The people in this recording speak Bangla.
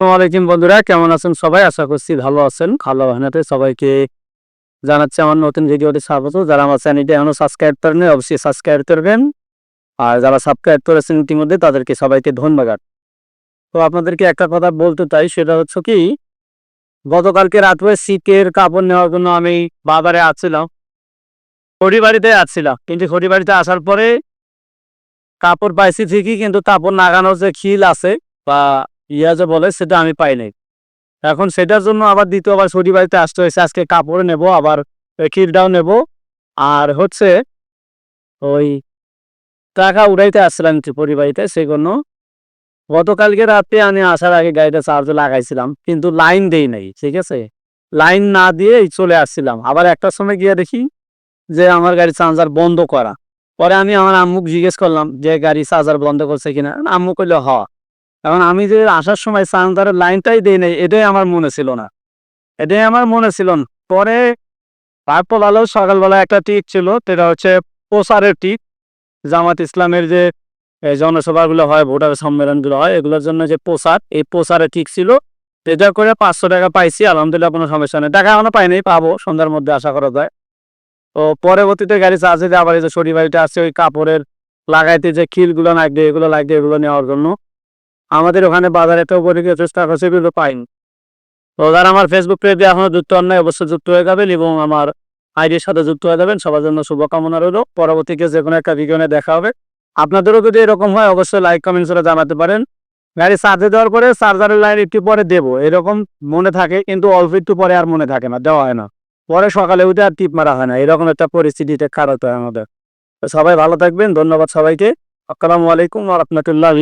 আসসালামাইকুম বন্ধুরা, কেমন আছেন সবাই? আশা করছি ভালো আছেন। ভালো মেহনতে সবাইকে জানাচ্ছি আমার নতুন ভিডিওতে স্বাগত। যারা আমার চ্যানেলটি এখনও সাবস্ক্রাইব করেনি অবশ্যই সাবস্ক্রাইব করবেন। আর যারা সাবস্ক্রাইব করেছেন ইতিমধ্যে, তাদেরকে সবাইকে ধন্যবাদ। তো আপনাদেরকে একটা কথা বলতে চাই, সেটা হচ্ছে কি, গতকালকে রাত্রে শীতের কাপড় নেওয়ার জন্য আমি বাজারে আসছিলাম। বাড়িতে আসছিলাম, কিন্তু বাড়িতে আসার পরে কাপড় পাইছি ঠিকই, কিন্তু কাপড় নাগানোর যে খিল আছে বা ইয়া যে বলে সেটা আমি পাই নাই। এখন সেটার জন্য আবার দ্বিতীয়বার ছুটি বাড়িতে আসতে হয়েছে। আজকে কাপড় নেব, আবার খিলটাও নেব। আর হচ্ছে ওই টাকা উড়াইতে আসছিলাম ত্রিপুরি বাড়িতে, সেই জন্য গতকালকে রাতে আমি আসার আগে গাড়িটা চার্জে লাগাইছিলাম, কিন্তু লাইন দেই নাই, ঠিক আছে? লাইন না দিয়ে চলে আসছিলাম। আবার একটার সময় গিয়ে দেখি যে আমার গাড়ি চার্জার বন্ধ করা। পরে আমি আমার আম্মুক জিজ্ঞেস করলাম যে গাড়ি চার্জার বন্ধ করছে কিনা? আম্মু কইলো, হ। এখন আমি যে আসার সময় চার্জারের লাইনটাই দেই নাই, এটাই আমার মনে ছিল না। এটাই আমার মনে ছিল না। পরে তারপর আলো সকালবেলা একটা টিক ছিল, সেটা হচ্ছে প্রসারের টিক। জামাত ইসলামের যে জনসভাগুলো হয়, ভোটার সম্মেলনগুলো হয়, এগুলোর জন্য যে প্রসার, এই প্রসারে ঠিক ছিল। যেটা করে পাঁচশো টাকা পাইছি, আলহামদুলিল্লাহ কোনো সমস্যা নেই। টাকা এখনও পাইনি, পাবো, সন্ধ্যার মধ্যে আশা করা যায়। তো পরবর্তীতে গাড়ি চার্জে আবার এই যে শরীর বাড়িতে আসছে ওই কাপড়ের লাগাইতে যে খিলগুলো লাগবে, এগুলো লাগবে, এগুলো নেওয়ার জন্য। আমাদের ওখানে বাজারে তো উপরে গিয়ে চেষ্টা করছে এগুলো পাইনি। তো যারা আমার ফেসবুক পেজে এখনও যুক্ত হন নাই, অবশ্যই যুক্ত হয়ে যাবেন এবং আমার আইডির সাথে যুক্ত হয়ে যাবেন। সবার জন্য শুভকামনা রইল। পরবর্তীতে যে কোনো একটা ভিডিও দেখা হবে। আপনাদেরও যদি এরকম হয়, অবশ্যই লাইক কমেন্টস করে জানাতে পারেন। গাড়ি চার্জে দেওয়ার পরে চার্জারের লাইন একটু পরে দেবো। এরকম মনে থাকে, কিন্তু অল্প একটু পরে আর মনে থাকে না, দেওয়া হয় না। পরে সকালে উঠে আর টিপ মারা হয় না। এরকম একটা পরিস্থিতিতে খারাপ হয় আমাদের। সবাই ভালো থাকবেন। ধন্যবাদ সবাইকে। আসসালামু আলাইকুম রহমতুল্লাহ